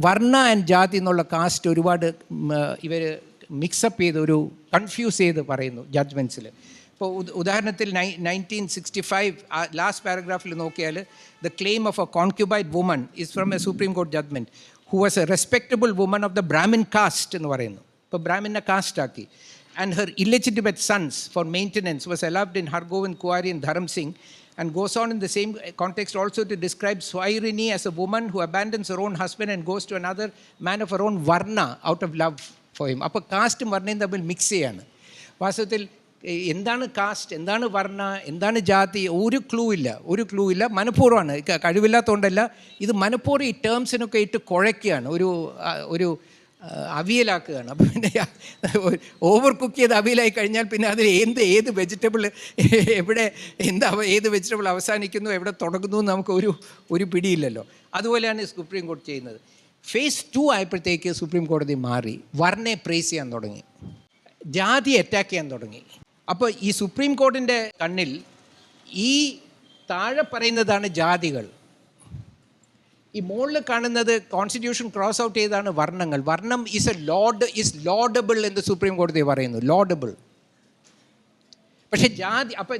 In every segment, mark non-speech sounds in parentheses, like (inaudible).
വർണ and ജാതി എന്നുള്ള cast ഒരുപാട് ഇവർ മിക്സപ്പ് ചെയ്ത് ഒരു കൺഫ്യൂസ് ചെയ്ത് പറയുന്നു ജഡ്ജ്മെന്റ്സിൽ ഇപ്പോൾ ഉദാഹരണത്തിൽ നൈ നയന്റീൻ സിക്സ്റ്റി ഫൈവ് ലാസ്റ്റ് പാരഗ്രാഫിൽ നോക്കിയാൽ the claim of a concubine woman is from a supreme court judgment who was a respectable woman of the Brahmin caste എന്ന് പറയുന്നു. ഇപ്പോൾ ബ്രാഹ്മിനെ കാസ്റ്റ് ആക്കി. And her illegitimate sons for maintenance was allowed in Hargovind Kuari and Dharam Singh and goes on in the same context also to describe Swahirini as a woman who abandons her own husband and goes to another man of her own varna out of love for him. അപ്പോൾ കാസ്റ്റും വർണ്ണയും തമ്മിൽ mix ചെയ്യാണ് വാസ്തവത്തിൽ A- എന്താണ് caste എന്താണ് വർണ്ണ എന്താണ് ജാതി ഒരു clue ഇല്ല ഒരു ക്ലൂ ഇല്ല മനഃപൂർവ്വമാണ് ക- കഴിവില്ലാത്തതുകൊണ്ടല്ല ഇത് മനഃപൂർവ്വം ഈ ടേംസിനൊക്കെ ഇട്ട് കുഴയ്ക്കുകയാണ് ഒരു ആ, ഒരു ആ, അവിയലാക്കുകയാണ്. അപ്പം പിന്നെ ഓവർ കുക്ക് ചെയ്ത് അവിയലായി കഴിഞ്ഞാൽ പിന്നെ അതിൽ എന്ത് ഏത് വെജിറ്റബിൾ എവിടെ എന്താ ഏത് വെജിറ്റബിൾ അവസാനിക്കുന്നു എവിടെ തുടങ്ങുന്നു എന്ന് നമുക്ക് ഒരു ഒരു പിടിയില്ലല്ലോ. അതുപോലെയാണ് സുപ്രീം കോടതി ചെയ്യുന്നത്. ഫേസ് ടു ആയപ്പോഴത്തേക്ക് സുപ്രീം കോടതി മാറി. വർണെ പ്രേസ് ചെയ്യാൻ തുടങ്ങി. ജാതി അറ്റാക്ക് ചെയ്യാൻ തുടങ്ങി. അപ്പോൾ ഈ സുപ്രീം കോർട്ടിന്റെ കണ്ണിൽ ഈ താഴെ പറയുന്നതാണ് ജാതികൾ. ഈ മുകളിൽ കാണുന്നത് കോൺസ്റ്റിറ്റ്യൂഷൻ ക്രോസ് ഔട്ട് ചെയ്താണ് വർണങ്ങൾ. Varnam is a laud is laudable എന്ന് സുപ്രീം കോടതി പറയുന്നു. ലോഡബിൾ പക്ഷേ ജാതി അപ്പം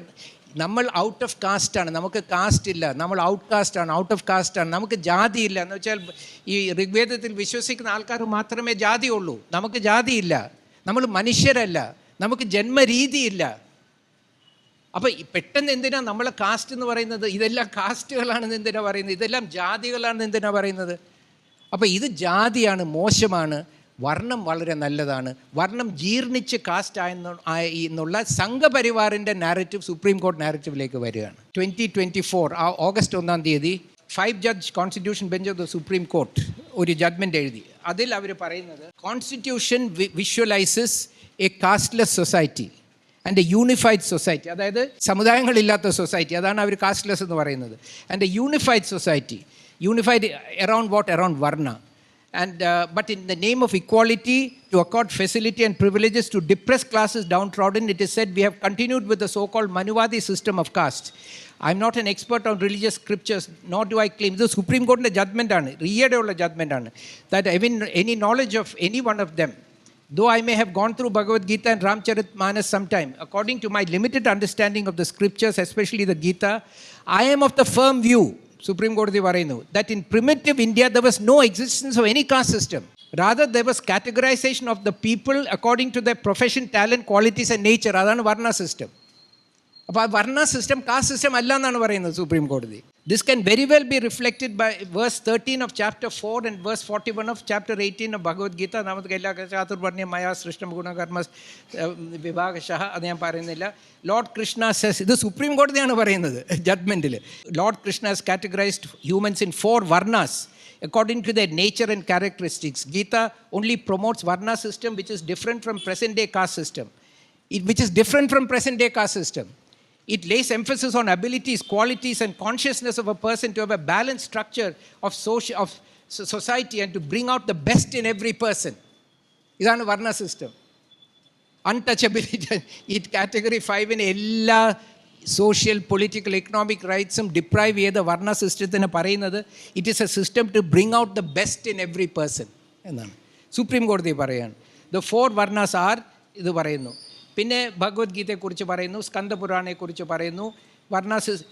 നമ്മൾ ഔട്ട് ഓഫ് കാസ്റ്റ് ആണ്. നമുക്ക് കാസ്റ്റ് ഇല്ല. നമ്മൾ ഔട്ട് കാസ്റ്റ് ആണ്. ഔട്ട് ഓഫ് കാസ്റ്റ് ആണ്. നമുക്ക് ജാതി ഇല്ല. എന്ന് വെച്ചാൽ ഈ ഋഗ്വേദത്തിൽ വിശ്വസിക്കുന്ന ആൾക്കാർ മാത്രമേ ജാതി ഉള്ളൂ. നമുക്ക് ജാതിയില്ല നമ്മൾ മനുഷ്യരല്ല. നമുക്ക് ജന്മരീതിയില്ല അപ്പോൾ പെട്ടെന്ന് എന്തിനാ നമ്മളെ കാസ്റ്റ് എന്ന് പറയുന്നത്? ഇതെല്ലാം കാസ്റ്റുകളാണെന്ന് എന്തിനാ പറയുന്നത്? ഇതെല്ലാം ജാതികളാണെന്ന് എന്തിനാ പറയുന്നത്? അപ്പോൾ ഇത് ജാതിയാണ് മോശമാണ്. വർണം വളരെ നല്ലതാണ്. വർണം ജീർണിച്ച് കാസ്റ്റ് ആയെന്ന് ആയി എന്നുള്ള സംഘപരിവാറിന്റെ നാരറ്റീവ് സുപ്രീം കോർട്ട് നാരറ്റീവിലേക്ക് വരികയാണ്. ട്വന്റി ട്വന്റി ഫോർ ആ ഓഗസ്റ്റ് ഒന്നാം തീയതി five judge constitution bench of the supreme court ഒരു ജഡ്മെന്റ് എഴുതി. അതിൽ അവർ പറയുന്നത് constitution visualises a casteless society and a unified society അതായത് സമുദായങ്ങളില്ലാത്ത സൊസൈറ്റി അതാണ് അവർ കാസ്റ്റ്ലെസ് എന്ന് പറയുന്നത് and a unified society unified around what around varna and uh, but in the name of equality to accord facility and privileges to depressed classes downtrodden it is said we have continued with the so-called manuvadi system of caste i'm not an expert on religious scriptures nor do i claim this supreme court judgment ആണ് റിയയുടെ ഉള്ള judgment ആണ് that even any knowledge of any one of them Though I may have gone through Bhagavad Gita and Ramcharit Manas sometime, according to my limited understanding of the scriptures, especially the Gita, I am of the firm view, Supreme Court Varenu, that in primitive India there was no existence of any caste system. Rather, there was categorization of the people according to their profession, talent, qualities, and nature, rather than Varna system. അപ്പോൾ ആ വർണ system caste system അല്ല എന്നാണ് പറയുന്നത് supreme കോടതി this can very well be reflected by verse thirteen of chapter four and verse forty one of chapter eighteen of Bhagavad Gita നമുക്ക് എല്ലാ ചാതുർവർണ്യ മയാ സൃഷ്ടം ഗുണകർമ്മ വിഭാഗശഹ അത് ഞാൻ പറയുന്നില്ല. ലോർഡ് കൃഷ്ണ സെസ് ഇത് സുപ്രീം കോടതിയാണ് പറയുന്നത് ജഡ്മെന്റിൽ lord Krishna has categorised humans in four varnas according to their nature and characteristics. Gita only promotes varna system which is different from present day caste system, it, which is different from present day caste system. It lays emphasis on abilities, qualities, and consciousness of a person to have a balanced structure of, social, of so- society and to bring out the best in every person. ഇതാണ് വർണ system untouchability (laughs) ഈ category ഫൈവിന് എല്ലാ social political economic റൈറ്റ്സും deprive ചെയ്ത വർണ സിസ്റ്റത്തിന് പറയുന്നത് it is a system to bring out the best in every person എന്നാണ്. Supreme കോടതി പറയാണ്. ദ ഫോർ വർണാസ് ആർ ഇത് പറയുന്നു. പിന്നെ ഭഗവത്ഗീതയെക്കുറിച്ച് പറയുന്നു സ്കന്ദപുരാണയെക്കുറിച്ച് പറയുന്നു. വർണ സിസ്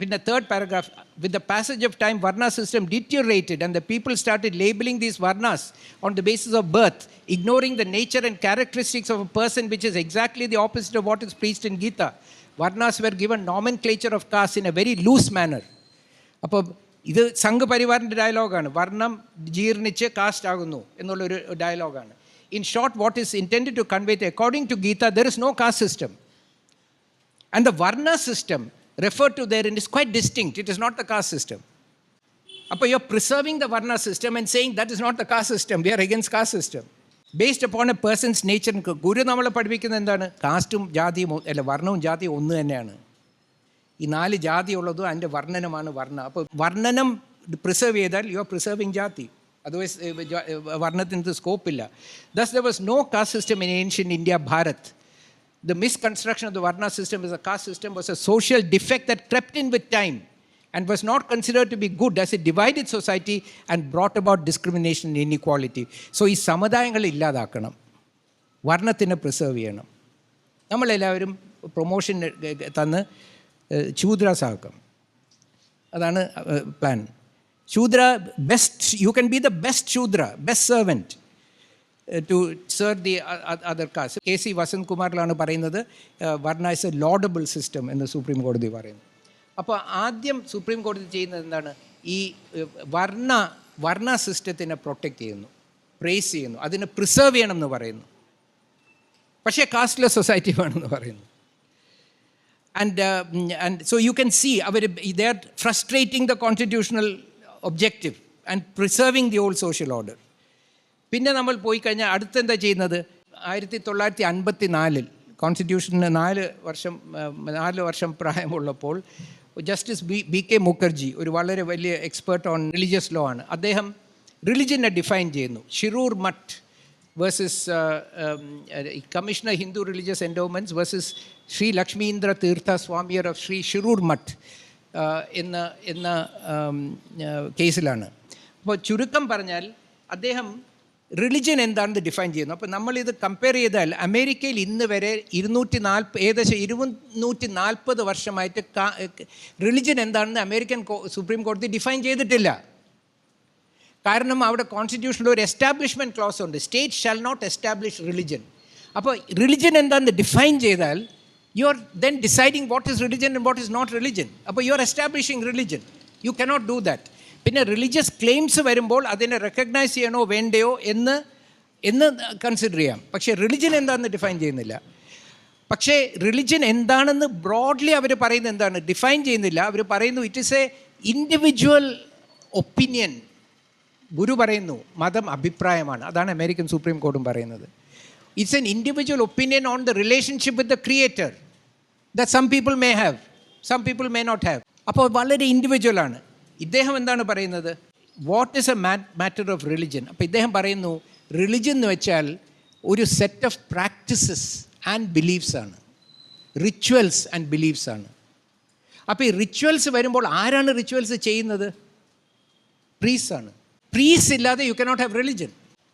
പിന്നെ third paragraph with the passage of time varna system deteriorated and the people started labelling these varnas on the basis of birth ignoring the nature and characteristics of a person which is exactly the opposite of what is is in Gita varnas were were nomenclature of caste in a very loose manner അപ്പോൾ ഇത് സംഘപരിവാറിന്റെ ഡയലോഗാണ് വർണം ജീർണിച്ച് cast ആകുന്നു എന്നുള്ളൊരു ഡയലോഗാണ് in short what is intend to convey according to Gita there is no caste system and the varna system refer to there in is quite distinct it is not the caste system അപ്പോൾ you are preserving the varna system and saying that is not the caste system we are against caste system based upon a person's nature ഗുരു നമ്മളെ പഠിപ്പിക്കുന്നത് എന്താണ് കാസ്റ്റും ജാതിയും O- അല്ല വർണ്ണവും ജാതിയും ഒന്ന് തന്നെയാണ് ഈ നാല് ജാതി ഉള്ളതും അതിൻ്റെ വർണ്ണനമാണ് വർണ്ണ അപ്പോൾ വർണ്ണനം പ്രിസർവ് ചെയ്താൽ യു ആർ പ്രിസർവിങ് ജാതി അതർവൈസ് വർണത്തിന് സ്കോപ്പില്ല thus there was no caste system in ancient India Bharat The misconstruction of the Varna system as a caste system was a social defect that crept in with time, and was not considered to be good as it divided society and brought about discrimination and inequality. So ഈ സമുദായങ്ങൾ ഇല്ലാതാക്കണം വർണത്തിനെ preserve ചെയ്യണം നമ്മളെല്ലാവരും promotion തന്ന് ശൂദ്രാസ് ആക്കാം അതാണ് plan Shudra best you can be the best Shudra best servant to serve the other caste K C വസന്ത്കുമാറിലാണ് പറയുന്നത് varna is a laudable system എന്ന് സുപ്രീം കോടതി പറയുന്നു അപ്പോൾ ആദ്യം സുപ്രീം കോടതി ചെയ്യുന്നത് എന്താണ്? ഈ ഏഹ്, വർണ വർണ സിസ്റ്റത്തിനെ പ്രൊട്ടക്റ്റ് ചെയ്യുന്നു പ്രേസ് ചെയ്യുന്നു അതിനെ പ്രിസർവ് ചെയ്യണം എന്ന് പറയുന്നു. പക്ഷേ കാസ്റ്റ്ലെസ് സൊസൈറ്റി വേണമെന്ന് പറയുന്നു. And uh, mm, and so you can see our, they are frustrating the and objective the old social order പിന്നെ നമ്മൾ പോയി കഴിഞ്ഞാൽ അടുത്തെന്താ ചെയ്യുന്നത്? ആയിരത്തി തൊള്ളായിരത്തി അൻപത്തി നാലിൽ കോൺസ്റ്റിറ്റ്യൂഷന് നാല് വർഷം നാല് വർഷം പ്രായമുള്ളപ്പോൾ justice B B K Mukherjee ഒരു വളരെ വലിയ എക്സ്പേർട്ട് ഓൺ റിലീജിയസ് ലോ ആണ്. അദ്ദേഹം റിലിജനെ ഡിഫൈൻ ചെയ്യുന്നു. Shirur Mutt versus commissioner Hindu religious endowments versus Sri Lakshmindra Thirtha Swamiar of Sri Shirur ആ, എന്ന എന്ന കേസിലാണ്. അപ്പോൾ ചുരുക്കം പറഞ്ഞാൽ അദ്ദേഹം റിലിജൻ എന്താണെന്ന് ഡിഫൈൻ ചെയ്യുന്നു. അപ്പോൾ നമ്മളിത് കമ്പയർ ചെയ്താൽ അമേരിക്കയിൽ ഇന്ന് വരെ ഇരുന്നൂറ്റി നാൽപ്പ ഏകദേശം ഇരുന്നൂറ്റി നാൽപ്പത് വർഷമായിട്ട് റിലിജൻ എന്താണെന്ന് അമേരിക്കൻ സുപ്രീം കോടതി ഡിഫൈൻ ചെയ്തിട്ടില്ല. കാരണം അവിടെ കോൺസ്റ്റിറ്റ്യൂഷനിൽ ഒരു എസ്റ്റാബ്ലിഷ്മെന്റ് ക്ലോസ് ഉണ്ട്. State shall not establish religion അപ്പോൾ റിലിജൻ എന്താണെന്ന് ഡിഫൈൻ ചെയ്താൽ you are then deciding what is religion and what is not religion അപ്പോൾ you are establishing religion you cannot do that പിന്നെ റിലീജിയസ് ക്ലെയിംസ് വരുമ്പോൾ അതിനെ recognise ചെയ്യണോ വേണ്ടയോ എന്ന് എന്ന് കൺസിഡർ ചെയ്യാം. പക്ഷേ റിലിജൻ എന്താണെന്ന് ഡിഫൈൻ ചെയ്യുന്നില്ല. പക്ഷേ റിലിജൻ എന്താണെന്ന് ബ്രോഡ്ലി അവർ പറയുന്നത് എന്താണ്? ഡിഫൈൻ ചെയ്യുന്നില്ല. അവർ പറയുന്നു it is a individual opinion ഗുരു പറയുന്നു മതം അഭിപ്രായമാണ്. അതാണ് അമേരിക്കൻ സുപ്രീം കോർട്ടും പറയുന്നത്. It's an individual opinion on the relationship with the creator the some people may have some people may not have അപ്പോൾ വളരെ ഇൻഡിവിജ്വൽ ആണ്. ഇദ്ദേഹം എന്താണ് പറയുന്നത്? What is a matter of religion അപ്പോൾ ഇദ്ദേഹം പറയുന്നു റിലിജൻ എന്ന് വെച്ചാൽ ഒരു set of practices and beliefs ആണ്. റിച്വൽസ് ആൻഡ് ബിലീഫ്സ് ആണ്. അപ്പോൾ ഈ റിച്വൽസ് വരുമ്പോൾ ആരാണ് റിച്വൽസ് ചെയ്യുന്നത്? പ്രീസ് ആണ്. പ്രീസ് ഇല്ലാതെ you cannot have religion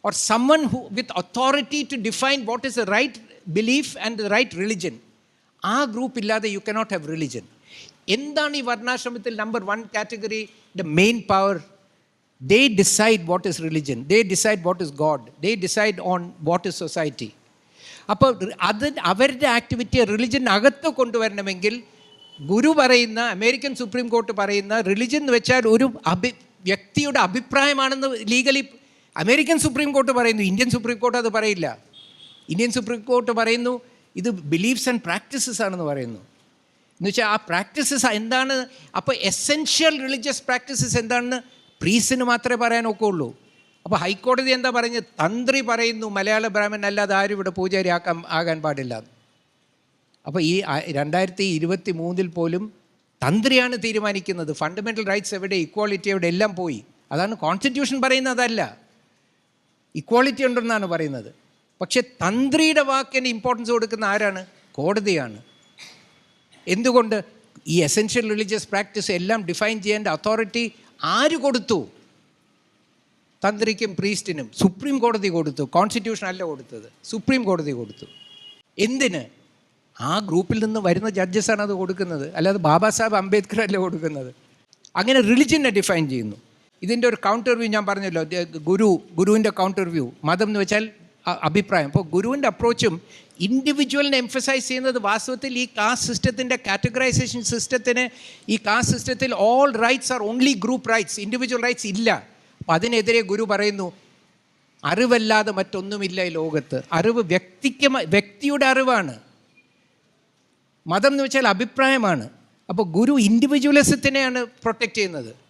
or someone who with authority to define what is a right belief and right religion ആ ഗ്രൂപ്പ് ഇല്ലാതെ യു കനോട്ട് ഹാവ് റിലിജൻ എന്താണ് ഈ വർണാശ്രമത്തിൽ number one category the main power they decide what is religion they decide what is god they decide on what is society അപ്പോൾ അത് അവരുടെ ആക്ടിവിറ്റിയെ റിലിജനകത്ത് കൊണ്ടുവരണമെങ്കിൽ ഗുരു പറയുന്ന അമേരിക്കൻ സുപ്രീം കോർട്ട് പറയുന്ന റിലിജൻ എന്ന് വെച്ചാൽ ഒരു അഭി വ്യക്തിയുടെ അഭിപ്രായമാണെന്ന് ലീഗലി അമേരിക്കൻ സുപ്രീം കോർട്ട് പറയുന്നു ഇന്ത്യൻ സുപ്രീം കോർട്ട് അത് പറയില്ല. ഇന്ത്യൻ സുപ്രീം കോർട്ട് പറയുന്നു ഇത് ബിലീഫ്സ് ആൻഡ് പ്രാക്ടീസസ് ആണെന്ന് പറയുന്നു. എന്ന് വെച്ചാൽ ആ പ്രാക്ടീസസ് എന്താണ് അപ്പോൾ എസെൻഷ്യൽ റിലീജിയസ് പ്രാക്ടീസസ് എന്താണെന്ന് പ്രീസിന് മാത്രമേ പറയാൻ അപ്പോൾ ഹൈക്കോടതി എന്താ പറഞ്ഞ് തന്ത്രി പറയുന്നു മലയാള ബ്രാഹ്മൻ അല്ലാതെ ആരും ഇവിടെ പൂജാരി ആക്കാൻ ആകാൻ പാടില്ല. അപ്പോൾ ഈ രണ്ടായിരത്തി ഇരുപത്തി മൂന്നിൽ പോലും തന്ത്രിയാണ് തീരുമാനിക്കുന്നത്. ഫണ്ടമെന്റൽ റൈറ്റ്സ് എവിടെ ഇക്വാളിറ്റി എവിടെ എല്ലാം പോയി. അതാണ് കോൺസ്റ്റിറ്റ്യൂഷൻ പറയുന്നത് അതല്ല. ഇക്വാളിറ്റി ഉണ്ടെന്നാണ് പറയുന്നത്. പക്ഷേ തന്ത്രിയുടെ വാക്കിന് ഇമ്പോർട്ടൻസ് കൊടുക്കുന്ന ആരാണ്? കോടതിയാണ്. എന്തുകൊണ്ട്? ഈ എസെൻഷ്യൽ റിലീജിയസ് പ്രാക്ടീസ് എല്ലാം ഡിഫൈൻ ചെയ്യേണ്ട അതോറിറ്റി ആര് കൊടുത്തു? തന്ത്രിക്കും പ്രീസ്റ്റിനും സുപ്രീം കോടതി കൊടുത്തു. കോൺസ്റ്റിറ്റ്യൂഷൻ അല്ല കൊടുത്തത്. സുപ്രീം കോടതി കൊടുത്തു. എന്തിന്? ആ ഗ്രൂപ്പിൽ നിന്ന് വരുന്ന ജഡ്ജസാണ് അത് കൊടുക്കുന്നത്. അല്ലാതെ ബാബാ സാഹേബ് അംബേദ്കർ അല്ല കൊടുക്കുന്നത്. അങ്ങനെ റിലിജനെ ഡിഫൈൻ ചെയ്യുന്നു. ഇതിന്റെ ഒരു കൗണ്ടർ വ്യൂ ഞാൻ പറഞ്ഞല്ലോ ഗുരു ഗുരുവിന്റെ കൗണ്ടർ വ്യൂ മതം എന്ന് വെച്ചാൽ അഭിപ്രായം. അപ്പോൾ ഗുരുവിന്റെ അപ്രോച്ചും ഇൻഡിവിജ്വലിനെ എംഫസൈസ് ചെയ്യുന്നത് വാസ്തവത്തിൽ ഈ കാസ്റ്റ് സിസ്റ്റത്തിന്റെ കാറ്റഗറൈസേഷൻ സിസ്റ്റത്തിന് ഈ കാസ്റ്റ് സിസ്റ്റത്തിൽ all rights are only group rights individual rights ഇല്ല. അപ്പം അതിനെതിരെ ഗുരു പറയുന്നു അറിവല്ലാതെ മറ്റൊന്നുമില്ല ഈ ലോകത്ത്. അറിവ് വ്യക്തിക്ക് വ്യക്തിയുടെ അറിവാണ്. മതം എന്ന് വെച്ചാൽ അഭിപ്രായമാണ്. അപ്പോൾ ഗുരു ഇൻഡിവിജ്വലിസത്തിനെയാണ് പ്രൊട്ടക്റ്റ് ചെയ്യുന്നത്.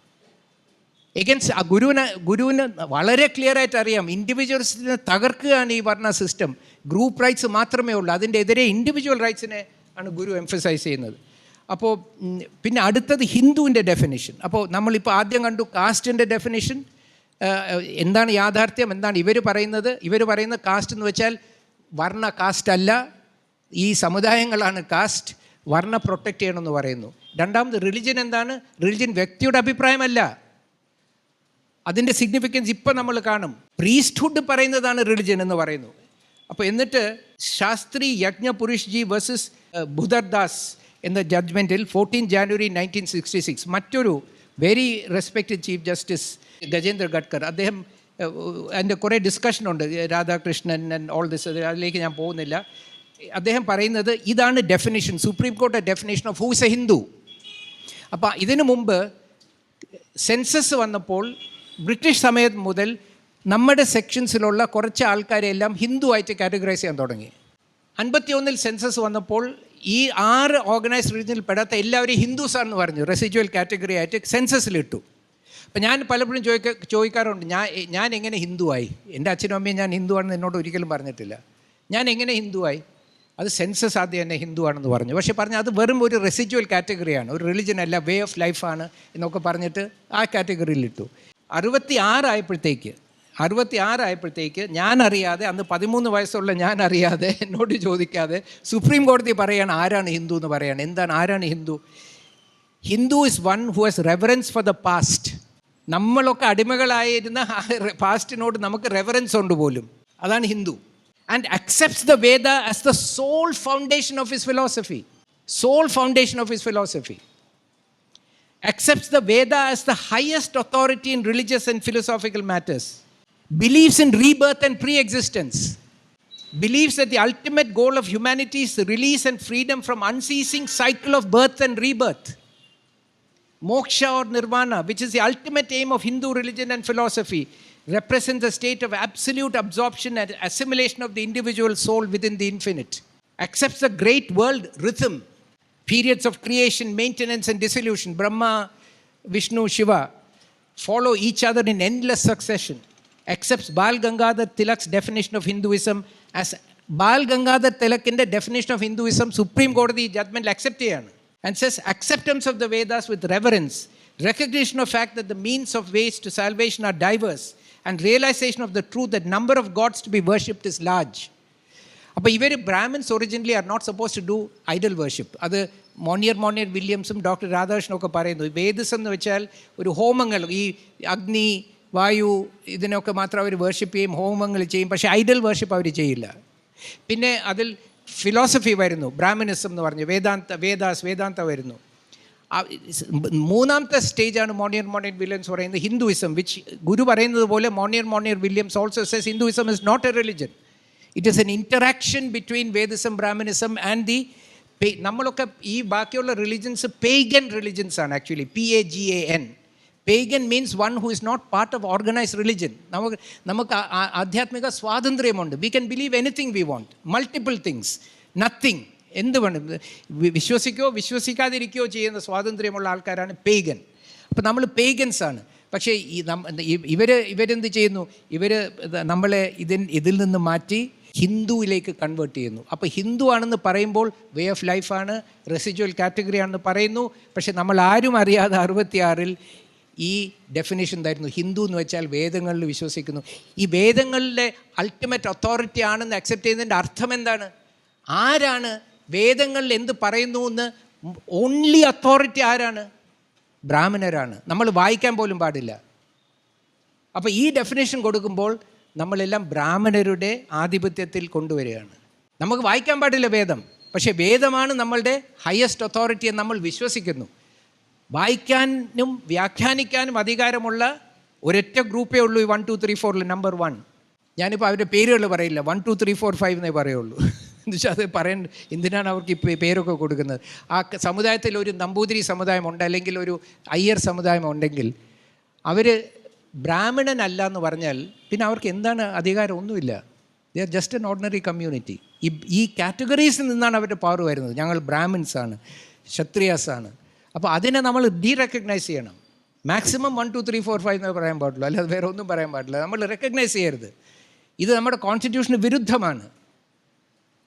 എഗൻസ്റ്റ് ആ ഗുരുവിനെ ഗുരുവിന് വളരെ ക്ലിയർ ആയിട്ട് അറിയാം. ഇൻഡിവിജ്വൽസിനെ തകർക്കുകയാണ് ഈ പറഞ്ഞ സിസ്റ്റം ഗ്രൂപ്പ് റൈറ്റ്സ് മാത്രമേ ഉള്ളൂ. അതിന്റെ എതിരെ ഇൻഡിവിജ്വൽ റൈറ്റ്സിനെ ആണ് ഗുരു എംഫസൈസ് ചെയ്യുന്നത്. അപ്പോൾ പിന്നെ അടുത്തത് ഹിന്ദുവിന്റെ ഡെഫിനിഷൻ അപ്പോൾ നമ്മളിപ്പോൾ ആദ്യം കണ്ടു കാസ്റ്റിന്റെ ഡെഫിനിഷൻ എന്താണ് യാഥാർത്ഥ്യം? എന്താണ് ഇവർ പറയുന്നത്? ഇവർ പറയുന്ന കാസ്റ്റ് എന്ന് വെച്ചാൽ വർണ കാസ്റ്റ് അല്ല. ഈ സമുദായങ്ങളാണ് കാസ്റ്റ് വർണ പ്രൊട്ടക്റ്റ് ചെയ്യണമെന്ന് പറയുന്നു. രണ്ടാമത് റിലിജൻ എന്താണ്? റിലിജൻ വ്യക്തിയുടെ അഭിപ്രായമല്ല. അതിന്റെ സിഗ്നിഫിക്കൻസ് ഇപ്പം നമ്മൾ കാണും. പ്രീസ്റ്റ്ഹുഡ് പറയുന്നതാണ് റിലിജൻ എന്ന് പറയുന്നു. അപ്പോൾ എന്നിട്ട് ശാസ്ത്രി യജ്ഞ പുരുഷ് ജി വേഴ്സസ് ബുധർദാസ് എന്ന ജഡ്ജ്മെന്റിൽ fourteen January nineteen sixty six മറ്റൊരു very respected chief justice Gajendragadkar അദ്ദേഹം അതിന്റെ കുറേ ഡിസ്കഷനുണ്ട് രാധാകൃഷ്ണൻ ആൻഡ് ഓൾ ദിസ് അതിലേക്ക് ഞാൻ പോകുന്നില്ല. അദ്ദേഹം പറയുന്നത് ഇതാണ് definition supreme court definition of who's a Hindu അപ്പോൾ ഇതിനു മുമ്പ് സെൻസസ് വന്നപ്പോൾ ബ്രിട്ടീഷ് സമയം മുതൽ നമ്മുടെ സെക്ഷൻസിലുള്ള കുറച്ച് ആൾക്കാരെല്ലാം ഹിന്ദു ആയിട്ട് കാറ്റഗറൈസ് ചെയ്യാൻ തുടങ്ങി. അൻപത്തിയൊന്നിൽ സെൻസസ് വന്നപ്പോൾ ഈ ആറ് ഓർഗനൈസ്ഡ് റീജിയനിൽ പെടാത്ത എല്ലാവരും ഹിന്ദുസാണെന്ന് പറഞ്ഞു റെസിജ്വൽ കാറ്റഗറി ആയിട്ട് സെൻസസിലിട്ടു അപ്പം ഞാൻ പലപ്പോഴും ചോദിക്ക ചോദിക്കാറുണ്ട് ഞാൻ ഞാൻ എങ്ങനെ ഹിന്ദുവായി? എന്റെ അച്ഛനും അമ്മയും ഞാൻ ഹിന്ദുവാണെന്ന് എന്നോട് ഒരിക്കലും പറഞ്ഞിട്ടില്ല. ഞാൻ എങ്ങനെ ഹിന്ദുവായി? അത് സെൻസസ് ആദ്യം എന്നെ ഹിന്ദു ആണെന്ന് പറഞ്ഞു. പക്ഷേ പറഞ്ഞാൽ അത് വെറും ഒരു റെസിജ്വൽ കാറ്റഗറിയാണ് ഒരു റിലിജൻ അല്ല വേ ഓഫ് ലൈഫാണ് എന്നൊക്കെ പറഞ്ഞിട്ട് ആ കാറ്റഗറിയിൽ ഇട്ടു. അറുപത്തി ആറായപ്പോഴത്തേക്ക് അറുപത്തി ആറായപ്പോഴത്തേക്ക് ഞാൻ അറിയാതെ അന്ന് പതിമൂന്ന് വയസ്സുള്ള ഞാൻ അറിയാതെ എന്നോട് ചോദിക്കാതെ സുപ്രീം കോടതി പറയാണ് ആരാണ് ഹിന്ദു എന്ന് പറയാണ്? എന്താണ്? ആരാണ് Hindu? Hindu is one who has reference for the past നമ്മളൊക്കെ അടിമകളായിരുന്ന പാസ്റ്റിനോട് നമുക്ക് റെഫറൻസ് ഉണ്ട് പോലും. അതാണ് Hindu. And accepts the Veda as the sole foundation of his philosophy sole foundation of his philosophy accepts the Veda as the highest authority in religious and philosophical matters, believes in rebirth and pre existence, believes that the ultimate goal of humanity is release and freedom from unceasing cycle of birth and rebirth. Moksha or nirvana, which is the ultimate aim of Hindu religion and philosophy, represents a state of absolute absorption and assimilation of the individual soul within the infinite. Accepts the great world rhythm, periods of creation, maintenance, and dissolution. Brahma, Vishnu, Shiva follow each other in endless succession. Accepts Bal Gangadhar Tilak's definition of Hinduism as Bal Gangadhar Tilak's definition of Hinduism, Supreme Court judgment accept ചെയ്യാണ് and says acceptance of the Vedas with reverence, recognition of fact that the means of ways to salvation are diverse, and realization of the truth that number of gods to be worshipped is large. അപ്പോൾ ഇവർ Brahmins originally are not suppose to do idol worship അത് Monier Monier വില്യംസും doctor രാധാകൃഷ്ണനും ഒക്കെ പറയുന്നു വേദസ് എന്ന് വെച്ചാൽ ഒരു ഹോമങ്ങൾ ഈ അഗ്നി വായു ഇതിനൊക്കെ മാത്രം അവർ വേർഷിപ്പ് ചെയ്യും ഹോമങ്ങൾ ചെയ്യും പക്ഷേ ഐഡൽ വേർഷിപ്പ് അവർ ചെയ്യില്ല. പിന്നെ അതിൽ ഫിലോസഫി വരുന്നു ബ്രാഹ്മിനിസം എന്ന് പറഞ്ഞു വേദാന്ത വേദാസ് വേദാന്ത വരുന്നു. മൂന്നാമത്തെ സ്റ്റേജാണ് മോണിയർ മോണിയർ വില്യംസ് പറയുന്നത് ഹിന്ദുയിസം വിച്ച് ഗുരു പറയുന്നത് പോലെ Monier Monier Williams also says Hinduism is not a religion it is an interaction between Vedism Brahminism and the നമ്മളൊക്കെ ഈ ബാക്കിയുള്ള റിലിജൻസ് പേഗൻ റിലിജൻസ് ആണ് actually P A G A N pagan means one who is not part of organised religion നമുക്ക് നമുക്ക് ആധ്യാത്മിക സ്വാതന്ത്ര്യമുണ്ട്. We can believe anything we want multiple things nothing എന്ത് വേണം? വിശ്വസിക്കുകയോ വിശ്വസിക്കാതിരിക്കുകയോ ചെയ്യുന്ന സ്വാതന്ത്ര്യമുള്ള ആൾക്കാരാണ് പേഗൻ അപ്പോൾ നമ്മൾ പേഗൻസ് ആണ്. പക്ഷേ ഈ ഇവർ ഇവരെന്ത് ചെയ്യുന്നു? ഇവർ നമ്മളെ ഇതിൽ നിന്ന് മാറ്റി ഹിന്ദുവിലേക്ക് കൺവേർട്ട് ചെയ്യുന്നു. അപ്പോൾ ഹിന്ദു ആണെന്ന് പറയുമ്പോൾ വേ ഓഫ് ലൈഫാണ് റെസിജ്വൽ കാറ്റഗറി ആണെന്ന് പറയുന്നു. പക്ഷേ നമ്മൾ ആരും അറിയാതെ അറുപത്തിയാറിൽ ഈ ഡെഫിനേഷൻ എന്തായിരുന്നു? ഹിന്ദു എന്ന് വെച്ചാൽ വേദങ്ങളിൽ വിശ്വസിക്കുന്നു. ഈ വേദങ്ങളിലെ അൾട്ടിമേറ്റ് അതോറിറ്റി ആണെന്ന് അക്സെപ്റ്റ് ചെയ്യുന്നതിന്റെ അർത്ഥം എന്താണ്? ആരാണ്? വേദങ്ങളിൽ എന്ത് പറയുന്നു എന്ന് ഓൺലി അതോറിറ്റി ആരാണ്? ബ്രാഹ്മണരാണ്. നമ്മൾ വായിക്കാൻ പോലും പാടില്ല. അപ്പോൾ ഈ ഡെഫിനേഷൻ കൊടുക്കുമ്പോൾ നമ്മളെല്ലാം ബ്രാഹ്മണരുടെ ആധിപത്യത്തിൽ കൊണ്ടുവരികയാണ്. നമുക്ക് വായിക്കാൻ പാടില്ല വേദം പക്ഷേ വേദമാണ് നമ്മളുടെ ഹയസ്റ്റ് അതോറിറ്റി എന്ന് നമ്മൾ വിശ്വസിക്കുന്നു. വായിക്കാനും വ്യാഖ്യാനിക്കാനും അധികാരമുള്ള ഒരൊറ്റ ഗ്രൂപ്പേ ഉള്ളൂ ഈ വൺ ടു ത്രീ ഫോറിൽ നമ്പർ വൺ ഞാനിപ്പോൾ അവരുടെ പേരുകൾ പറയില്ല one two three four five എന്നേ പറയുള്ളൂ. എന്ന് വെച്ചാൽ അത് പറയേണ്ട എന്തിനാണ് അവർക്ക് ഈ പേരൊക്കെ കൊടുക്കുന്നത്? ആ സമുദായത്തിൽ ഒരു നമ്പൂതിരി സമുദായം ഉണ്ട് അല്ലെങ്കിൽ ഒരു അയ്യർ സമുദായം ഉണ്ടെങ്കിൽ അവർ ബ്രാഹ്മണനല്ല എന്ന് പറഞ്ഞാൽ പിന്നെ അവർക്ക് എന്താണ് അധികാരം? ഒന്നുമില്ല. They are just an ordinary community ഈ ഈ കാറ്റഗറീസിൽ നിന്നാണ് അവരുടെ പവർ വരുന്നത്. ഞങ്ങൾ ബ്രാഹ്മിൻസ് ആണ് ക്ഷത്രിയാസ് ആണ്. അപ്പോൾ അതിനെ നമ്മൾ ഡീ റെക്കഗ്നൈസ് ചെയ്യണം. Maximum one two three four five എന്നേ പറയാൻ പാടുള്ളൂ. അല്ലാതെ വേറെ ഒന്നും പറയാൻ പാടില്ല. നമ്മൾ റെക്കഗ്നൈസ് ചെയ്യരുത്. ഇത് നമ്മുടെ കോൺസ്റ്റിറ്റ്യൂഷന് വിരുദ്ധമാണ്.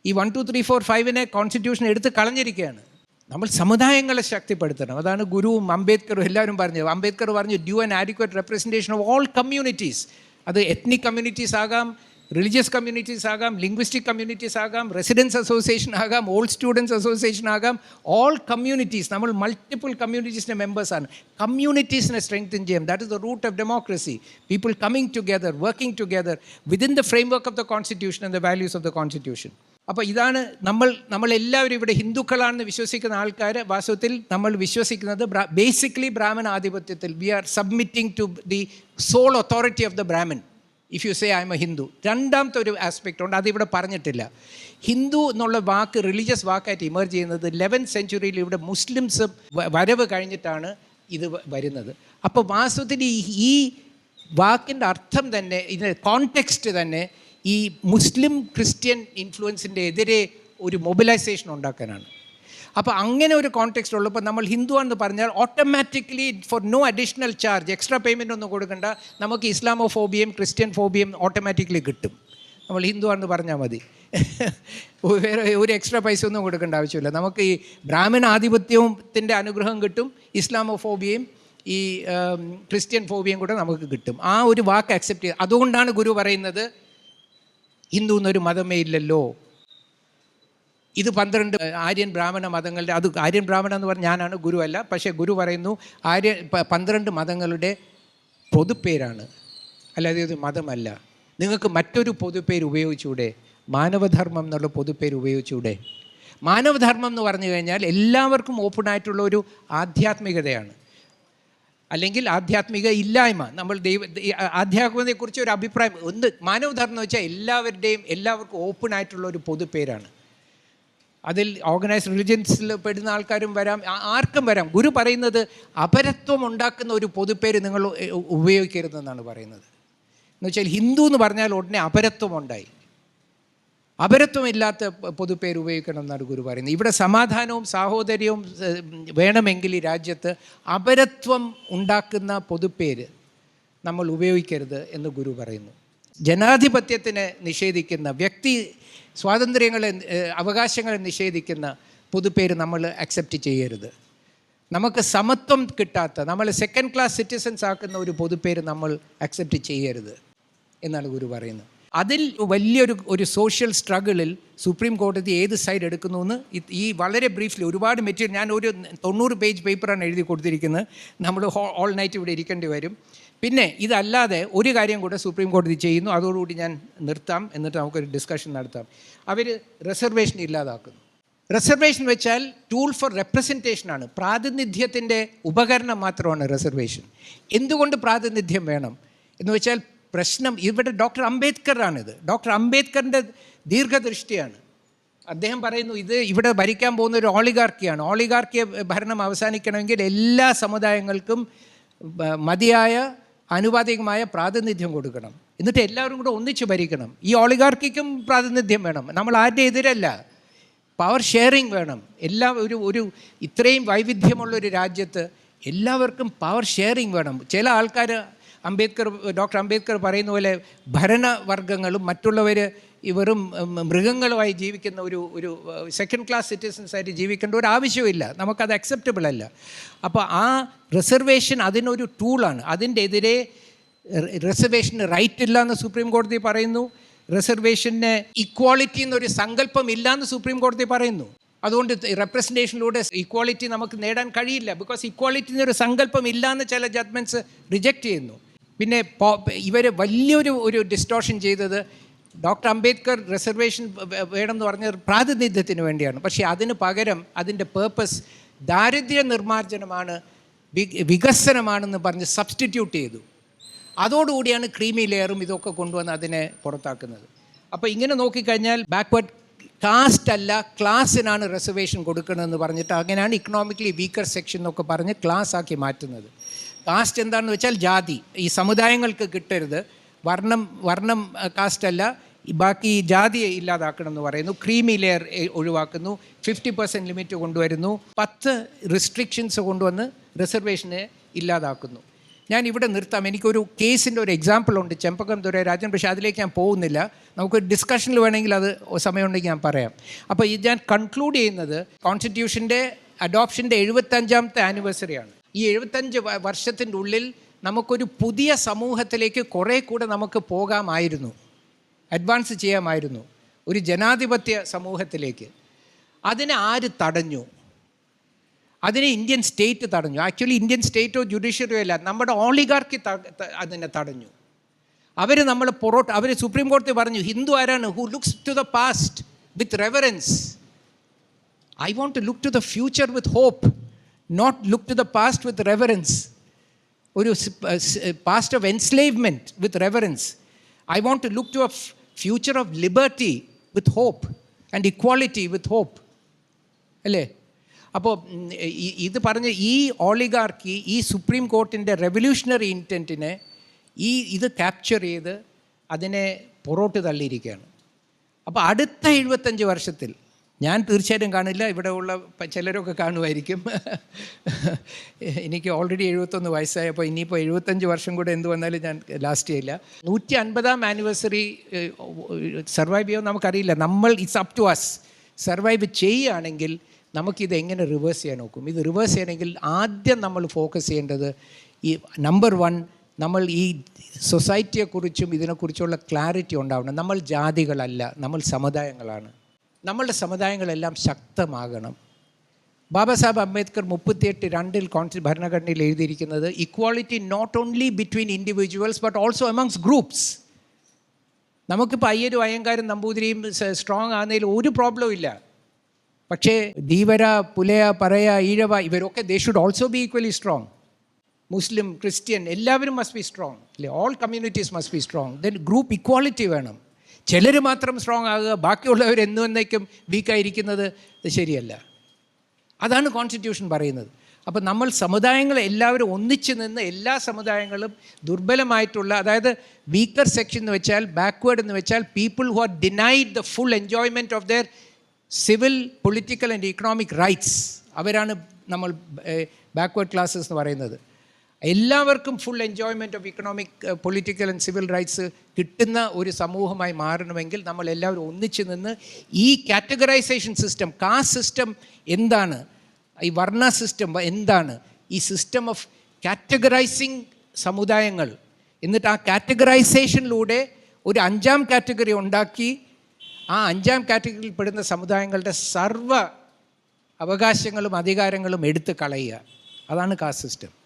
ഈ വൺ ടു ത്രീ ഫോർ ഫൈവിനെ കോൺസ്റ്റിറ്റ്യൂഷൻ എടുത്ത് കളഞ്ഞിരിക്കുകയാണ്. നമ്മൾ സമുദായങ്ങളെ ശക്തിപ്പെടുത്തണം. അതാണ് ഗുരുവും അംബേദ്കറും എല്ലാവരും പറഞ്ഞത്. അംബേദ്കർ പറഞ്ഞു due and adequate representation of all communities അത് എത്നിക് കമ്മ്യൂണിറ്റീസ് ആകാം റിലീജിയസ് കമ്മ്യൂണിറ്റീസ് ആകാം ലിംഗ്വിസ്റ്റിക് കമ്മ്യൂണിറ്റീസ് ആകാം റെസിഡൻസ് അസോസിയേഷൻ ആകാം ഓൾഡ് സ്റ്റുഡൻസ് അസോസിയേഷൻ ആകാം. ഓൾ കമ്മ്യൂണിറ്റീസ് നമ്മൾ മൾട്ടിപ്പിൾ കമ്മ്യൂണിറ്റീസിന്റെ മെമ്പേഴ്സാണ് കമ്മ്യൂണിറ്റീസിനെ സ്ട്രെങ്തൻ ചെയ്യാം. That is the root of democracy people coming together working together within the framework of the constitution and the values of the constitution അപ്പോൾ ഇതാണ് നമ്മൾ നമ്മളെല്ലാവരും ഇവിടെ ഹിന്ദുക്കളാണെന്ന് വിശ്വസിക്കുന്ന ആൾക്കാർ വാസ്തവത്തിൽ നമ്മൾ വിശ്വസിക്കുന്നത് basically Brahmin ആധിപത്യത്തിൽ. We are submitting to the sole authority of the Brahmin if you say I'm a Hindu രണ്ടാമത്തെ ഒരു ആസ്പെക്റ്റ് ഉണ്ട് അതിവിടെ പറഞ്ഞിട്ടില്ല. ഹിന്ദു എന്നുള്ള വാക്ക് റിലീജിയസ് വാക്കായിട്ട് ഇമേർജ് ചെയ്യുന്നത് ലെവൻത്ത് സെഞ്ചുറിയിൽ ഇവിടെ മുസ്ലിംസ് വരവ് കഴിഞ്ഞിട്ടാണ് ഇത് വരുന്നത്. അപ്പോൾ വാസ്തവത്തിൽ ഈ വാക്കിന്റെ അർത്ഥം തന്നെ ഇതിന്റെ കോണ്ടെക്സ്റ്റ് തന്നെ ഈ മുസ്ലിം ക്രിസ്ത്യൻ ഇൻഫ്ലുവൻസിന്റെ എതിരെ ഒരു മൊബിലൈസേഷൻ ഉണ്ടാക്കാനാണ്. അപ്പോൾ അങ്ങനെ ഒരു കോണ്ടെക്സ്റ്റ് ഉള്ളപ്പോൾ നമ്മൾ ഹിന്ദു ആണെന്ന് പറഞ്ഞാൽ automatically for no additional charge extra payment ഒന്നും കൊടുക്കണ്ട. നമുക്ക് ഇസ്ലാമോ ഫോബിയയും ക്രിസ്ത്യൻ ഫോബിയം ഓട്ടോമാറ്റിക്കലി കിട്ടും. നമ്മൾ ഹിന്ദു ആണെന്ന് പറഞ്ഞാൽ മതി. വേറെ ഒരു എക്സ്ട്രാ പൈസ ഒന്നും കൊടുക്കേണ്ട ആവശ്യമില്ല. നമുക്ക് ഈ ബ്രാഹ്മണ ആധിപത്യത്തിന്റെ അനുഗ്രഹം കിട്ടും ഇസ്ലാമോ ഫോബിയയും ഈ ക്രിസ്ത്യൻ ഫോബിയയും കൂടെ നമുക്ക് കിട്ടും. ആ ഒരു വാക്ക് അക്സെപ്റ്റ് ചെയ്ത് അതുകൊണ്ടാണ് ഗുരു പറയുന്നത് ഹിന്ദു എന്നൊരു മതമേ ഇല്ലല്ലോ. ഇത് പന്ത്രണ്ട് ആര്യൻ ബ്രാഹ്മണ മതങ്ങളുടെ അത് ആര്യൻ ബ്രാഹ്മണ എന്ന് പറഞ്ഞാൽ ഞാനാണ് ഗുരു അല്ല പക്ഷേ ഗുരു പറയുന്നു ആര്യ പന്ത്രണ്ട് മതങ്ങളുടെ പൊതുപ്പേരാണ്. അല്ലാതെ ഇത് മതമല്ല. നിങ്ങൾക്ക് മറ്റൊരു പൊതുപ്പേര് ഉപയോഗിച്ചൂടെ? മാനവധർമ്മം എന്നുള്ള പൊതുപ്പേര് ഉപയോഗിച്ചൂടെ? മാനവധർമ്മം എന്ന് പറഞ്ഞു കഴിഞ്ഞാൽ എല്ലാവർക്കും ഓപ്പണായിട്ടുള്ള ഒരു ആധ്യാത്മികതയാണ്. അല്ലെങ്കിൽ ആധ്യാത്മിക ഇല്ലായ്മ. നമ്മൾ ദൈവ ആധ്യാത്മികതയെക്കുറിച്ച് ഒരു അഭിപ്രായം ഒന്ന് മാനവധർമ്മം എന്ന് വെച്ചാൽ എല്ലാവരുടെയും എല്ലാവർക്കും ഓപ്പൺ ആയിട്ടുള്ള ഒരു പൊതുപേരാണ് അതിൽ ഓർഗനൈസ്ഡ് റിലിജൻസിൽ പെടുന്ന ആൾക്കാരും വരാം ആർക്കും വരാം. ഗുരു പറയുന്നത് അപരത്വം ഉണ്ടാക്കുന്ന ഒരു പൊതുപ്പേര് നിങ്ങൾ ഉപയോഗിക്കരുതെന്നാണ് പറയുന്നത്. എന്ന് വെച്ചാൽ ഹിന്ദു എന്ന് പറഞ്ഞാൽ ഉടനെ അപരത്വം ഉണ്ടായി. അപരത്വമില്ലാത്ത പൊതുപ്പേര് ഉപയോഗിക്കണം എന്നാണ് ഗുരു പറയുന്നത്. ഇവിടെ സമാധാനവും സാഹോദര്യവും വേണമെങ്കിൽ ഈ രാജ്യത്ത് അപരത്വം ഉണ്ടാക്കുന്ന പൊതുപ്പേര് നമ്മൾ ഉപയോഗിക്കരുത് എന്ന് ഗുരു പറയുന്നു. ജനാധിപത്യത്തിനെ നിഷേധിക്കുന്ന വ്യക്തി സ്വാതന്ത്ര്യങ്ങളെ അവകാശങ്ങളെ നിഷേധിക്കുന്ന പൊതുപ്പേര് നമ്മൾ അക്സെപ്റ്റ് ചെയ്യരുത്. നമുക്ക് സമത്വം കിട്ടാത്ത നമ്മൾ സെക്കൻഡ് ക്ലാസ് സിറ്റിസൻസ് ആക്കുന്ന ഒരു പൊതുപ്പേര് നമ്മൾ അക്സെപ്റ്റ് ചെയ്യരുത് എന്നാണ് ഗുരു പറയുന്നത്. അതിൽ വലിയൊരു ഒരു സോഷ്യൽ സ്ട്രഗിളിൽ സുപ്രീം കോടതി ഏത് സൈഡ് എടുക്കുന്നു എന്ന് ഈ വളരെ ബ്രീഫ്ലി ഒരുപാട് മെറ്റീരിയൽ ഞാൻ ഒരു തൊണ്ണൂറ് പേജ് പേപ്പറാണ് എഴുതി കൊടുത്തിരിക്കുന്നത്. നമ്മൾ ഓൾ നൈറ്റ് ഇവിടെ ഇരിക്കേണ്ടി വരും. പിന്നെ ഇതല്ലാതെ ഒരു കാര്യം കൂടെ സുപ്രീം കോടതി ചെയ്യുന്നു. അതോടുകൂടി ഞാൻ നിർത്താം. എന്നിട്ട് നമുക്കൊരു ഡിസ്കഷൻ നടത്താം. അവർ റിസർവേഷൻ ഇല്ലാതാക്കുന്നു. റിസർവേഷൻ വെച്ചാൽ ടൂൾ ഫോർ റെപ്രസെന്റേഷനാണ് പ്രാതിനിധ്യത്തിന്റെ ഉപകരണം മാത്രമാണ് റിസർവേഷൻ എന്തുകൊണ്ട് പ്രാതിനിധ്യം വേണം? എന്ന് വെച്ചാൽ പ്രശ്നം ഇവിടെ ഡോക്ടർ അംബേദ്കറാണിത്. ഡോക്ടർ അംബേദ്കറിന്റെ ദീർഘദൃഷ്ടിയാണ്. അദ്ദേഹം പറയുന്നു ഇത് ഇവിടെ ഭരിക്കാൻ പോകുന്ന ഒരു ഓളിഗാർക്കിയാണ്. ഓളിഗാർക്കിയ ഭരണം അവസാനിക്കണമെങ്കിൽ എല്ലാ സമുദായങ്ങൾക്കും മതിയായ ആനുപാതികമായ പ്രാതിനിധ്യം കൊടുക്കണം. എന്നിട്ട് എല്ലാവരും കൂടെ ഒന്നിച്ച് ഭരിക്കണം. ഈ ഓളിഗാർക്കിക്കും പ്രാതിനിധ്യം വേണം. നമ്മൾ ആരുടെ എതിരല്ല. പവർ ഷെയറിങ് വേണം. എല്ലാ ഒരു ഒരു ഇത്രയും വൈവിധ്യമുള്ളൊരു രാജ്യത്ത് എല്ലാവർക്കും പവർ ഷെയറിങ് വേണം. ചില ആൾക്കാർ അംബേദ്കർ ഡോക്ടർ അംബേദ്കർ പറയുന്ന പോലെ ഭരണവർഗങ്ങളും മറ്റുള്ളവർ ഇവരും മൃഗങ്ങളുമായി ജീവിക്കുന്ന ഒരു ഒരു സെക്കൻഡ് ക്ലാസ് സിറ്റിസൺസ് ആയിട്ട് ജീവിക്കേണ്ട ഒരു ആവശ്യമില്ല നമുക്കത് അക്സെപ്റ്റബിൾ അല്ല. അപ്പോൾ ആ റിസർവേഷൻ അതിനൊരു ടൂളാണ് അതിന്റെ എതിരെ റിസർവേഷന് റൈറ്റ് ഇല്ല എന്ന് സുപ്രീം കോടതി പറയുന്നു. റിസർവേഷന് ഇക്വാളിറ്റി എന്നൊരു സങ്കല്പം ഇല്ല എന്ന് സുപ്രീം കോടതി പറയുന്നു. അതുകൊണ്ട് റെപ്രസെന്റേഷനിലൂടെ ഇക്വാളിറ്റി നമുക്ക് നേടാൻ കഴിയില്ല. ബിക്കോസ് ഇക്വാളിറ്റി എന്നൊരു സങ്കല്പം ഇല്ല എന്ന് ചില ജഡ്മെന്റ്സ് റിജക്റ്റ് ചെയ്യുന്നു. പിന്നെ ഇവർ വലിയൊരു ഒരു ഡിസ്റ്റോഷൻ ചെയ്തത് ഡോക്ടർ അംബേദ്കർ റിസർവേഷൻ വേണമെന്ന് പറഞ്ഞത് പ്രാതിനിധ്യത്തിന് വേണ്ടിയാണ്. പക്ഷേ അതിന് പകരം അതിന്റെ പേർപ്പസ് ദാരിദ്ര്യ നിർമ്മാർജനമാണ് വികസനമാണെന്ന് പറഞ്ഞ് സബ്സ്റ്റിറ്റ്യൂട്ട് ചെയ്തു. അതോടുകൂടിയാണ് ക്രീമി ലെയറും ഇതൊക്കെ കൊണ്ടുവന്ന് അതിനെ പുറത്താക്കുന്നത്. അപ്പോൾ ഇങ്ങനെ നോക്കിക്കഴിഞ്ഞാൽ ബാക്ക്വേർഡ് കാസ്റ്റ് അല്ല ക്ലാസ്സിനാണ് റിസർവേഷൻ കൊടുക്കണമെന്ന് പറഞ്ഞിട്ട് അങ്ങനെയാണ് ഇക്കണോമിക്കലി വീക്കർ സെക്ഷൻ എന്നൊക്കെ പറഞ്ഞ് ക്ലാസ് ആക്കി മാറ്റുന്നത്. കാസ്റ്റ് എന്താണെന്ന് വെച്ചാൽ ജാതി. ഈ സമുദായങ്ങൾക്ക് കിട്ടരുത്. വർണം വർണം കാസ്റ്റ് അല്ല ബാക്കി ജാതിയെ ഇല്ലാതാക്കണം എന്ന് പറയുന്നു. ക്രീമി ലെയർ ഒഴിവാക്കുന്നു. ഫിഫ്റ്റി പെർസെന്റ് ലിമിറ്റ് കൊണ്ടുവരുന്നു. പത്ത് റിസ്ട്രിക്ഷൻസ് കൊണ്ടുവന്ന് റിസർവേഷനെ ഇല്ലാതാക്കുന്നു. ഞാൻ ഇവിടെ നിർത്താം. എനിക്കൊരു കേസിന്റെ ഒരു എക്സാമ്പിൾ ഉണ്ട്. ചെമ്പകം ദുരരാജൻ പക്ഷേ അതിലേക്ക് ഞാൻ പോകുന്നില്ല. നമുക്കൊരു ഡിസ്കഷനിൽ വേണമെങ്കിൽ അത് സമയമുണ്ടെങ്കിൽ ഞാൻ പറയാം. അപ്പോൾ ഞാൻ കൺക്ലൂഡ് ചെയ്യുന്നത് കോൺസ്റ്റിറ്റ്യൂഷന്റെ അഡോപ്ഷന്റെ എഴുപത്തഞ്ചാമത്തെ ആനിവേഴ്സറിയാണ് ഈ എഴുപത്തഞ്ച് വർഷത്തിന്റെ ഉള്ളിൽ നമുക്കൊരു പുതിയ സമൂഹത്തിലേക്ക് കുറേ കൂടെ നമുക്ക് പോകാമായിരുന്നു. അഡ്വാൻസ് ചെയ്യാമായിരുന്നു. ഒരു ജനാധിപത്യ സമൂഹത്തിലേക്ക്. അതിനെ ആര് തടഞ്ഞു? അതിനെ ഇന്ത്യൻ സ്റ്റേറ്റ് തടഞ്ഞു. ആക്ച്വലി ഇന്ത്യൻ സ്റ്റേറ്റോ ജുഡീഷ്യറിയോ അല്ല. നമ്മുടെ ഓളിഗാർക്കി അതിനെ തടഞ്ഞു. അവർ നമ്മൾ പൊറോട്ട് അവർ സുപ്രീം കോടതി പറഞ്ഞു ഹിന്ദു ആരാണ്? Who looks to the past with reverence I want to look to the future with hope not look to the past with reverence ഒരു past of enslavement with reverence I want to look to a future of liberty with hope and equality with hope അല്ലേ? അപ്പോൾ ഇത് പറഞ്ഞ ഈ ഓളിഗാർക്കി ഈ supreme കോർട്ടിന്റെ revolutionary ഇന്റന്റിനെ ഈ ഇത് capture ചെയ്ത് അതിനെ പുറോട്ട് തള്ളിയിരിക്കുകയാണ്. അപ്പോൾ അടുത്ത എഴുപത്തഞ്ച് വർഷത്തിൽ ഞാൻ തീർച്ചയായിട്ടും കാണില്ല. ഇവിടെ ഉള്ള ചിലരൊക്കെ കാണുമായിരിക്കും. (laughs) എനിക്ക് ഓൾറെഡി എഴുപത്തൊന്ന് വയസ്സായപ്പോൾ ഇനിയിപ്പോൾ എഴുപത്തഞ്ച് വർഷം കൂടെ എന്ത് വന്നാലും ഞാൻ ലാസ്റ്റ് ചെയ്യില്ല നൂറ്റി അൻപതാം ആനിവേഴ്സറി സർവൈവ് ചെയ്യുമോ നമുക്കറിയില്ല. നമ്മൾ it's up to us survive ചെയ്യുകയാണെങ്കിൽ നമുക്കിത് എങ്ങനെ റിവേഴ്സ് ചെയ്യാൻ നോക്കും? ഇത് റിവേഴ്സ് ചെയ്യണമെങ്കിൽ ആദ്യം നമ്മൾ ഫോക്കസ് ചെയ്യേണ്ടത് ഈ നമ്പർ വൺ നമ്മൾ ഈ സൊസൈറ്റിയെക്കുറിച്ചും ഇതിനെക്കുറിച്ചുള്ള ക്ലാരിറ്റി ഉണ്ടാവണം. നമ്മൾ ജാതികളല്ല നമ്മൾ സമുദായങ്ങളാണ്. നമ്മളുടെ സമുദായങ്ങളെല്ലാം ശക്തമാകണം. ബാബാ സാഹബ് അംബേദ്കർ മുപ്പത്തിയെട്ട് രണ്ടിൽ കോൺസ്റ്റി ഭരണഘടനയിൽ എഴുതിയിരിക്കുന്നത് equality not only between individuals but also amongst groups നമുക്കിപ്പോൾ അയ്യരും അയ്യങ്കാരും നമ്പൂതിരിയും സ്ട്രോങ് ആകുന്നതിൽ ഒരു പ്രോബ്ലവും ഇല്ല. പക്ഷേ ധീവര പുലയ പറയ ഈഴവ ഇവരൊക്കെ they should also be equally strong Muslim Christian എല്ലാവരും മസ്റ്റ് ബി സ്ട്രോങ് അല്ലേ? All communities must be strong then group equality വേണം. ചിലർ മാത്രം സ്ട്രോങ് ആകുക ബാക്കിയുള്ളവർ എന്നും എന്നേക്കും വീക്കായിരിക്കുന്നത് ഇത് ശരിയല്ല. അതാണ് കോൺസ്റ്റിറ്റ്യൂഷൻ പറയുന്നത്. അപ്പോൾ നമ്മൾ സമുദായങ്ങൾ എല്ലാവരും ഒന്നിച്ച് നിന്ന് എല്ലാ സമുദായങ്ങളും ദുർബലമായിട്ടുള്ള അതായത് വീക്കർ സെക്ഷൻ എന്ന് വെച്ചാൽ ബാക്ക്വേഡ് എന്ന് വെച്ചാൽ people who are denied the full enjoyment of their civil political and economic rights അവരാണ് നമ്മൾ ബാക്ക്വേഡ് ക്ലാസ്സസ് എന്ന് പറയുന്നത്. എല്ലാവർക്കും full enjoyment of economic political and civil rights കിട്ടുന്ന ഒരു സമൂഹമായി മാറണമെങ്കിൽ നമ്മൾ എല്ലാവരും ഒന്നിച്ച് നിന്ന് ഈ കാറ്റഗറൈസേഷൻ സിസ്റ്റം കാസ്റ്റ് സിസ്റ്റം എന്താണ്? ഈ വർണ സിസ്റ്റം എന്താണ്? ഈ സിസ്റ്റം ഓഫ് കാറ്റഗറൈസിങ് സമുദായങ്ങൾ. എന്നിട്ട് ആ കാറ്റഗറൈസേഷനിലൂടെ ഒരു അഞ്ചാം കാറ്റഗറി ഉണ്ടാക്കി ആ അഞ്ചാം കാറ്റഗറിയിൽ പെടുന്ന സമുദായങ്ങളുടെ സർവ അവകാശങ്ങളും അധികാരങ്ങളും എടുത്ത് കളയുക. അതാണ് കാസ്റ്റ് സിസ്റ്റം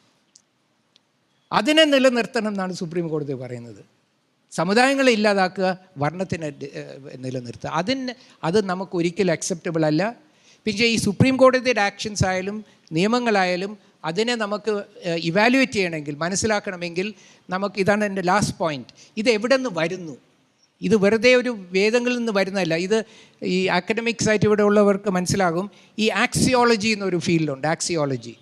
അതിനെ നിലനിർത്തണം എന്നാണ് സുപ്രീം കോടതി പറയുന്നത്. സമുദായങ്ങളെ ഇല്ലാതാക്കുക വർണത്തിനെ നിലനിർത്തുക. അതിന് അത് നമുക്ക് ഒരിക്കലും അക്സെപ്റ്റബിൾ അല്ല. പിന്നെ ഈ സുപ്രീം കോടതിയുടെ ആക്ഷൻസ് ആയാലും നിയമങ്ങളായാലും അതിനെ നമുക്ക് ഇവാലുവേറ്റ് ചെയ്യണമെങ്കിൽ മനസ്സിലാക്കണമെങ്കിൽ നമുക്ക് ഇതാണ് എന്റെ ലാസ്റ്റ് പോയിന്റ് ഇത് എവിടെ നിന്ന് വരുന്നു? ഇത് വെറുതെ ഒരു വേദങ്ങളിൽ നിന്ന് വരുന്നതല്ല. ഇത് ഈ അക്കഡമിക്സ് ആയിട്ട് ഇവിടെ ഉള്ളവർക്ക് മനസ്സിലാകും. ഈ ആക്സിയോളജി എന്നൊരു ഫീൽഡുണ്ട് axiology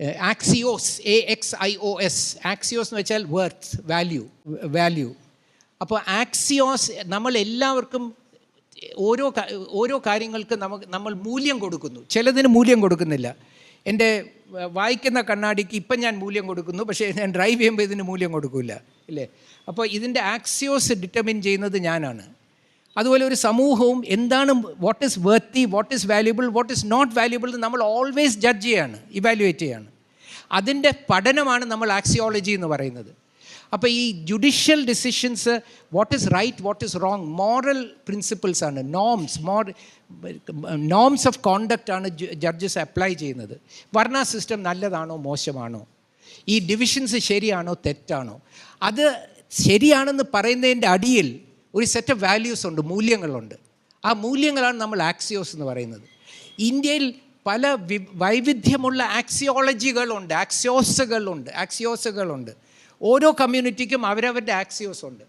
axios A X I O S axios എന്ന് വെച്ചാൽ വർത്ത് വാല്യൂ വാല്യൂ അപ്പോൾ ആക്സിയോസ് നമ്മൾ എല്ലാവർക്കും ഓരോ ഓരോ കാര്യങ്ങൾക്ക് നമുക്ക് നമ്മൾ മൂല്യം കൊടുക്കുന്നു. ചിലതിന് മൂല്യം കൊടുക്കുന്നില്ല. എന്റെ വായിക്കുന്ന കണ്ണാടിക്ക് ഇപ്പം ഞാൻ മൂല്യം കൊടുക്കുന്നു പക്ഷേ ഞാൻ ഡ്രൈവ് ചെയ്യുമ്പോൾ ഇതിന് മൂല്യം കൊടുക്കില്ല ഇല്ലേ? അപ്പോൾ ഇതിന്റെ ആക്സിയോസ് ഡിറ്റർമിൻ ചെയ്യുന്നത് ഞാനാണ്. അതുപോലെ ഒരു സമൂഹവും എന്താണ് what is worthy what is valuable what is not valuable നമ്മൾ ഓൾവേസ് ജഡ്ജ് ചെയ്യാണ് ഇവാലുവേറ്റ് ചെയ്യാണ്. അതിന്റെ പഠനമാണ് നമ്മൾ ആക്സിയോളജി എന്ന് പറയുന്നത്. അപ്പോൾ ഈ judicial decisions what is right what is wrong moral principles ആണ് norms more norms of conduct ആണ് ജഡ്ജസ് അപ്ലൈ ചെയ്യുന്നത്. വർണ സിസ്റ്റം നല്ലതാണോ മോശമാണോ? ഈ ഡിവിഷൻസ് ശരിയാണോ തെറ്റാണോ? അത് ശരിയാണെന്ന് പറയുന്നതിന്റെ അടിയിൽ ഒരു സെറ്റ് ഓഫ് വാല്യൂസ് ഉണ്ട് മൂല്യങ്ങളുണ്ട്. ആ മൂല്യങ്ങളാണ് നമ്മൾ ആക്സിയോസ് എന്ന് പറയുന്നത്. ഇന്ത്യയിൽ പല വി വൈവിധ്യമുള്ള ആക്സിയോളജികളുണ്ട് ആക്സിയോസുകളുണ്ട് ആക്സിയോസുകളുണ്ട് ഓരോ കമ്മ്യൂണിറ്റിക്കും അവരവരുടെ ആക്സിയോസ് ഉണ്ട്.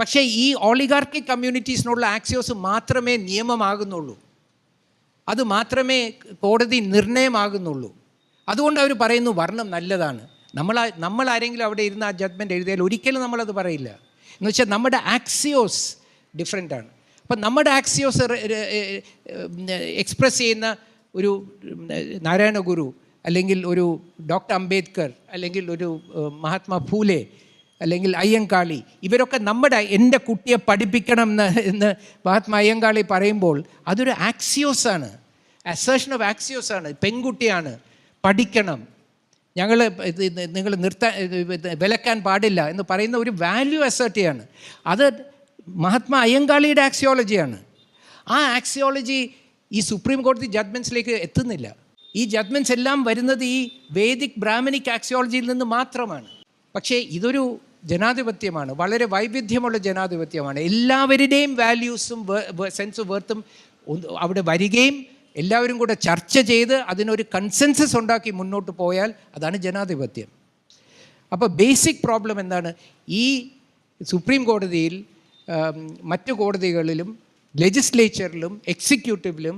പക്ഷേ ഈ ഓളിഗാർക്കി കമ്മ്യൂണിറ്റീസിനുള്ള ആക്സിയോസ് മാത്രമേ നിയമമാകുന്നുള്ളൂ. അത് മാത്രമേ കോടതി നിർണയമാകുന്നുള്ളൂ. അതുകൊണ്ട് അവർ പറയുന്നു വർണം നല്ലതാണ്. നമ്മൾ നമ്മൾ ആരെങ്കിലും അവിടെ ഇരുന്ന് ആ ജഡ്മെന്റ് എഴുതിയാൽ ഒരിക്കലും നമ്മളത് പറയില്ല. എന്ന് വെച്ചാൽ നമ്മുടെ ആക്സിയോസ് ഡിഫറെന്റ് ആണ്. അപ്പം നമ്മുടെ ആക്സിയോസ് എക്സ്പ്രസ് ചെയ്യുന്ന ഒരു നാരായണ ഗുരു അല്ലെങ്കിൽ ഒരു ഡോക്ടർ അംബേദ്കർ അല്ലെങ്കിൽ ഒരു മഹാത്മാ ഫൂലെ അല്ലെങ്കിൽ അയ്യങ്കാളി ഇവരൊക്കെ നമ്മുടെ എന്റെ കുട്ടിയെ പഠിപ്പിക്കണം എന്ന് എന്ന് മഹാത്മാ അയ്യങ്കാളി പറയുമ്പോൾ അതൊരു ആക്സിയോസാണ്. Assertion of ആക്സിയോസാണ്. പെൺകുട്ടിയാണ്. പഠിക്കണം. ഞങ്ങൾ നിങ്ങൾ നിർത്താൻ വിലക്കാൻ പാടില്ല എന്ന് പറയുന്ന ഒരു വാല്യൂ അസേർട്ടിയാണ് അത് മഹാത്മാ അയ്യങ്കാളിയുടെ ആക്സിയോളജിയാണ് ആ ആക്സിയോളജി ഈ സുപ്രീം കോടതി ജഡ്മെന്റ്സിലേക്ക് എത്തുന്നില്ല. ഈ ജഡ്മെന്റ്സ് എല്ലാം വരുന്നത് ഈ വേദിക് ബ്രാഹ്മണിക് ആക്സിയോളജിയിൽ നിന്ന് മാത്രമാണ്. പക്ഷേ ഇതൊരു ജനാധിപത്യമാണ്. വളരെ വൈവിധ്യമുള്ള ജനാധിപത്യമാണ്. എല്ലാവരുടെയും വാല്യൂസും സെൻസ് ഓഫ് വേർത്തും അവിടെ വരികയും എല്ലാവരും കൂടെ ചർച്ച ചെയ്ത് അതിനൊരു കൺസെൻസസ് ഉണ്ടാക്കി മുന്നോട്ട് പോയാൽ അതാണ് ജനാധിപത്യം. അപ്പോൾ ബേസിക് പ്രോബ്ലം എന്താണ്? ഈ സുപ്രീം കോടതിയിൽ മറ്റു കോടതികളിലും ലെജിസ്ലേച്ചറിലും എക്സിക്യൂട്ടീവിലും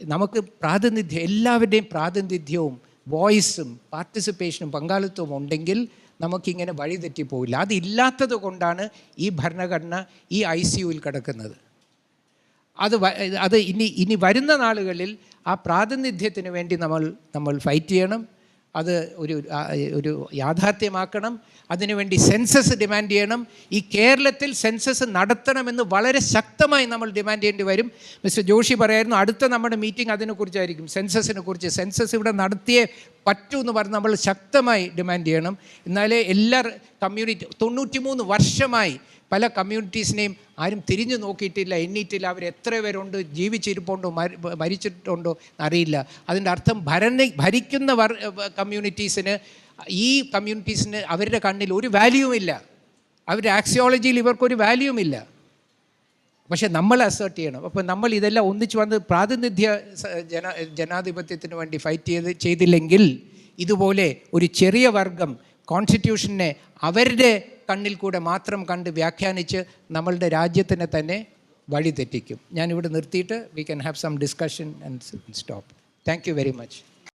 നമുക്ക് പ്രാതിനിധ്യം എല്ലാവരുടെയും പ്രാതിനിധ്യവും വോയിസും പാർട്ടിസിപ്പേഷനും പങ്കാളിത്തവും ഉണ്ടെങ്കിൽ നമുക്കിങ്ങനെ വഴിതെറ്റിപ്പോയില്ല അതില്ലാത്തത് കൊണ്ടാണ് ഈ ഭരണഘടന ഈ ഐ സി യുവിൽ കിടക്കുന്നത്. അത് അത് ഇനി ഇനി വരുന്ന നാളുകളിൽ ആ പ്രാതിനിധ്യത്തിന് വേണ്ടി നമ്മൾ നമ്മൾ ഫൈറ്റ് ചെയ്യണം. അത് ഒരു ഒരു യാഥാർത്ഥ്യമാക്കണം. അതിനുവേണ്ടി സെൻസസ് ഡിമാൻഡ് ചെയ്യണം. ഈ കേരളത്തിൽ സെൻസസ് നടത്തണമെന്ന് വളരെ ശക്തമായി നമ്മൾ ഡിമാൻഡ് ചെയ്യേണ്ടി വരും. മിസ്റ്റർ ജോഷി പറയായിരുന്നു അടുത്ത നമ്മുടെ മീറ്റിംഗ് അതിനെക്കുറിച്ചായിരിക്കും. സെൻസസിനെ കുറിച്ച്. സെൻസസ് ഇവിടെ നടത്തിയേ പറ്റൂ എന്ന് പറഞ്ഞ് നമ്മൾ ശക്തമായി ഡിമാൻഡ് ചെയ്യണം. എന്നാലേ എല്ലാ കമ്മ്യൂണിറ്റി തൊണ്ണൂറ്റിമൂന്ന് വർഷമായി പല കമ്മ്യൂണിറ്റീസിനെയും ആരും തിരിഞ്ഞു നോക്കിയിട്ടില്ല എണ്ണീറ്റില്ല. അവർ എത്ര പേരുണ്ട് ജീവിച്ചിരിപ്പുണ്ടോ മരി- മരിച്ചിട്ടുണ്ടോ അറിയില്ല അതിന്റെ അർത്ഥം ഭരണ ഭരിക്കുന്ന വർ കമ്മ്യൂണിറ്റീസിന് ഈ കമ്മ്യൂണിറ്റീസിന് അവരുടെ കണ്ണിൽ ഒരു വാല്യൂവും ഇല്ല. അവരുടെ ആക്സിയോളജിയിൽ ഇവർക്കൊരു വാല്യൂവും ഇല്ല. പക്ഷേ നമ്മൾ അസേർട്ട് ചെയ്യണം. അപ്പോൾ നമ്മൾ ഇതെല്ലാം ഒന്നിച്ച് വന്ന് പ്രാതിനിധ്യ ജന ജനാധിപത്യത്തിന് വേണ്ടി ഫൈറ്റ് ചെയ്ത് ചെയ്തില്ലെങ്കിൽ ഇതുപോലെ ഒരു ചെറിയ വർഗം കോൺസ്റ്റിറ്റ്യൂഷനെ അവരുടെ കണ്ണിൽ കൂടെ മാത്രം കണ്ട് വ്യാഖ്യാനിച്ച് നമ്മളുടെ രാജ്യത്തിനെ തന്നെ വഴിതെറ്റിക്കും. ഞാനിവിടെ നിർത്തിയിട്ട് we can have some discussion and stop thank very much